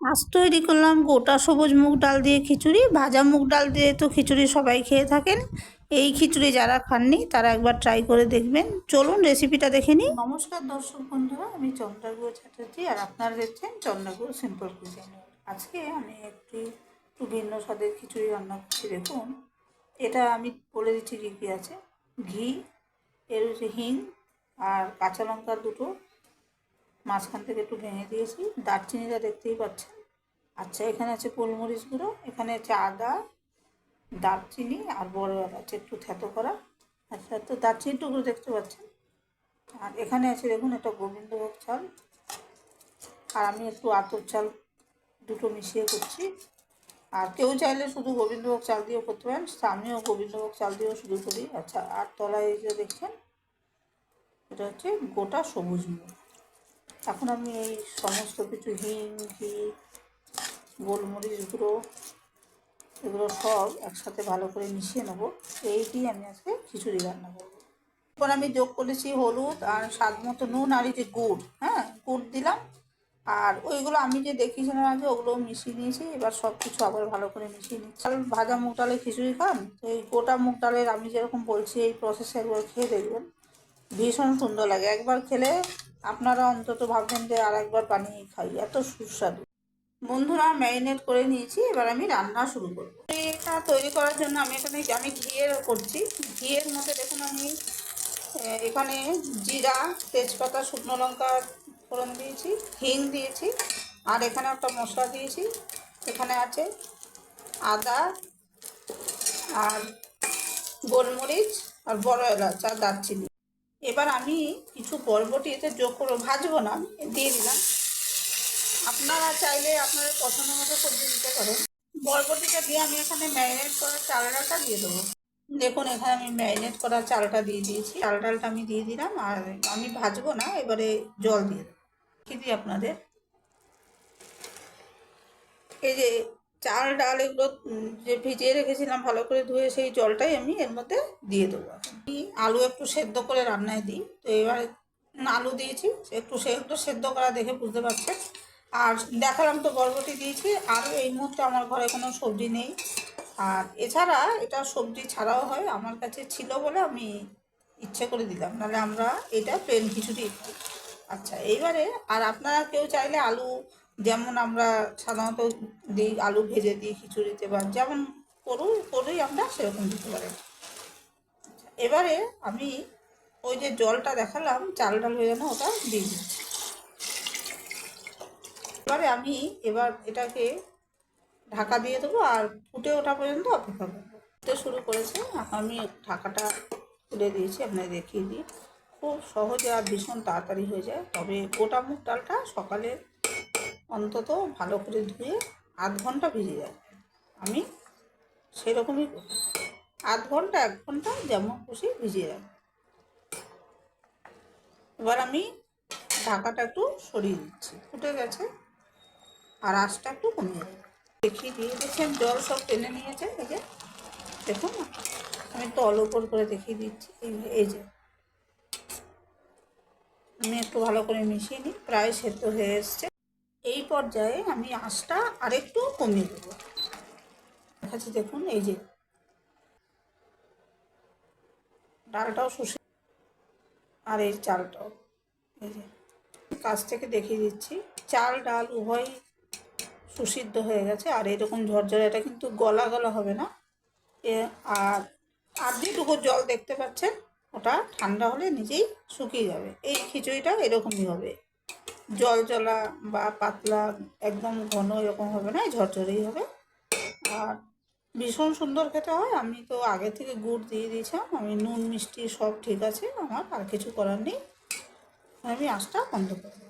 আজ তৈরি করলাম, গোটা সবুজ মুগ ডাল দিয়ে খিচুড়ি, ভাজা মুগ ডাল দিয়ে তো খিচুড়ি সবাই খেয়ে থাকেন। এই খিচুড়ি যারা খাননি, তারা একবার ট্রাই করে দেখবেন। চলুন রেসিপিটা দেখে নিই। নমস্কার দর্শক বন্ধুরা, আমি চন্দ্রাগুড় চ্যাটার্জি আর আপনারা দেখছেন চন্দ্রাগুড় সিম্পল কুইজিন আজকে আমি একটি একটু ভিন্ন স্বাদের খিচুড়ি রান্না করছি, দেখুন। এটা আমি বলে দিচ্ছি কী কী আছে। ঘি, এর হচ্ছে হিং আর কাঁচা লঙ্কা দুটো মাঝখান থেকে একটু ভেঙে দিয়েছি। দারচিনিটা দেখতেই পাচ্ছেন। আচ্ছা এখানে আছে গোলমরিচ গুঁড়ো, এখানে আছে আদা, দারচিনি আর বড় আছে একটু থেতো করা। আচ্ছা তো দারচিনি টুকরো দেখতে পাচ্ছেন? আর এখানে আছে দেখুন একটা গোবিন্দভোগ চাল। আর আমি একটু আতর চাল দুটো মিশিয়ে করছি। আর কেউ চাইলে শুধু গোবিন্দভোগ চাল দিয়েও করতে পারেন। আমিও গোবিন্দভোগ চাল দিয়েও শুরু করি। আচ্ছা আর তলায় যে দেখছেন, এটা হচ্ছে গোটা সবুজ মুখ এখন আমি এই সমস্ত কিছু হিং, ঘি, গোলমরিচ গুঁড়ো এগুলো সব একসাথে ভালো করে মিশিয়ে নেব। এই দিয়ে আমি আজকে খিচুড়ি রান্না করব। এরপর আমি যোগ করেছি হলুদ আর স্বাদ মতো নুন আর এই যে গুড় হ্যাঁ গুড় দিলাম। আর ওইগুলো আমি যে দেখিয়েছিলাম আগে ওগুলো মিশিয়ে নিয়েছি। এবার সব কিছু আবার ভালো করে মিশিয়ে নিচ্ছি। চাল ভাজা মুগ ডালে খিচুড়ি খান, তো এই গোটা মুগ ডালের আমি যেরকম বলছি, এই প্রসেসে একবার খেয়ে দেখবেন। ভীষণ সুন্দর লাগে। একবার খেলে আপনারা অন্তত ভাববেন যে আর একবার বানিয়ে খাই, এত সুস্বাদু। বন্ধুরা, ম্যারিনেট করে নিয়েছি, এবার আমি রান্না শুরু করব। এটা তৈরি করার জন্য আমি এখানে, আমি ঘিয়ের করছি। ঘিয়ের মধ্যে দেখুন আমি এখানে জিরা, তেজপাতা, শুকনো লঙ্কা ফোড়ন দিয়েছি, হিং দিয়েছি, আর এখানে একটা মশলা দিয়েছি। এখানে আছে আদা আর গোলমরিচ আর বড় এলাচ আর দারচিনি। এবার আমি কিছু বরবটি এতে যোগ করব। ভাজবো না দিয়ে দিলাম। আপনারা চাইলে আপনারা পছন্দ মতো সবজি দিতে পারেন। বরবটিটা দিয়ে আমি এখানে ম্যারিনেট করা চালডালটা দিয়ে দেবো। দেখুন, এখানে আমি ম্যারিনেট করা চালটা দিয়ে দিয়েছি। চাল ডালটা আমি দিয়ে দিলাম আর আমি ভাজবো না, এবারে জল দিয়ে দেবো। কী দিই আপনাদের। এই যে চাল ডাল এগুলো যে ভিজিয়ে রেখেছিলাম ভালো করে ধুয়ে সেই জলটাই আমি এর মধ্যে দিয়ে দেবো। আলু একটু সেদ্ধ করে রান্নায় দিই। তো এবার আলু দিয়েছি, একটু একটু সেদ্ধ করা দেখে বুঝতে পারছেন। আর দেখালাম তো বরবটি দিয়েছি, আর এই মুহূর্তে আমার ঘরে কোনো সবজি নেই। আর এছাড়া এটা সবজি ছাড়াও হয়, আমার কাছে ছিল বলে আমি ইচ্ছে করে দিলাম। নাহলে আমরা এটা প্লেন খিচুড়ি আচ্ছা এইবারে আর আপনারা কেউ চাইলে আলু, যেমন আমরা সাধারণত দিই, আলু ভেজে দিই খিচুড়িতে বা যেমন করুন, করেই আমরা সেরকম দিতে পারেন। এবারে আমি ওই যে জলটা দেখালাম, চাল ডাল হয়ে যেন ওটা দিয়ে দিচ্ছি এবারে আমি এবার এটাকে ঢাকা দিয়ে দেবো আর ফুটে ওঠা পর্যন্ত অপেক্ষা করব। ফুটে শুরু করেছে, আমি ঢাকাটা খুলে দিয়েছি আপনাকে দেখিয়ে দিই। খুব সহজে আর ভীষণ তাড়াতাড়ি হয়ে যায়। তবে গোটা মুগ ডালটা সকালে অন্তত ভালো করে ধুয়ে আধ ঘণ্টা ভিজে যায়। আমি সেরকমই করি আধ ঘণ্টা, এক ঘণ্টা যেমন খুশি ভিজিয়ে রাখি এবার আমি ঢাকাটা একটু সরিয়ে দিচ্ছি ফুটে গেছে। আর আঁচটা একটু কমিয়ে দেবো। দেখিয়ে দিয়ে দিচ্ছেন জল সব টেনে নিয়েছে যে। দেখুন, আমি তল উপর করে দেখিয়ে দিচ্ছি এই যে। আমি একটু ভালো করে মিশিয়ে নিই, প্রায় সেদ্ধ হয়ে এসছে। এই পর্যায়ে আমি আঁচটা আরেকটু কমিয়ে দেবো। দেখাচ্ছি, দেখুন, এই যে। ডালটাও শুষে আর এই চালটাও। এই যে, কাছ থেকে দেখিয়ে দিচ্ছি। চাল, ডাল উভয় সুসিদ্ধ হয়ে গেছে। আর এরকম ঝরঝরে, এটা কিন্তু গলা গলা হবে না। এ, আর আর যেটুকু জল দেখতে পাচ্ছেন, ওটা ঠান্ডা হলে নিজেই শুকিয়ে যাবে। এই খিচুড়িটা এরকমই হবে। জল জলা বা পাতলা, একদম ঘন এরকম হবে না, ঝরঝরেই হবে। আর ভীষণ সুন্দর খেতে হয়। আমি তো আগে থেকে গুড় দিয়ে দিয়েছিলাম। আমি নুন, মিষ্টি সব ঠিক আছে আমার, আর কিছু করার নেই। আমি আঁচটা বন্ধ করে দেবো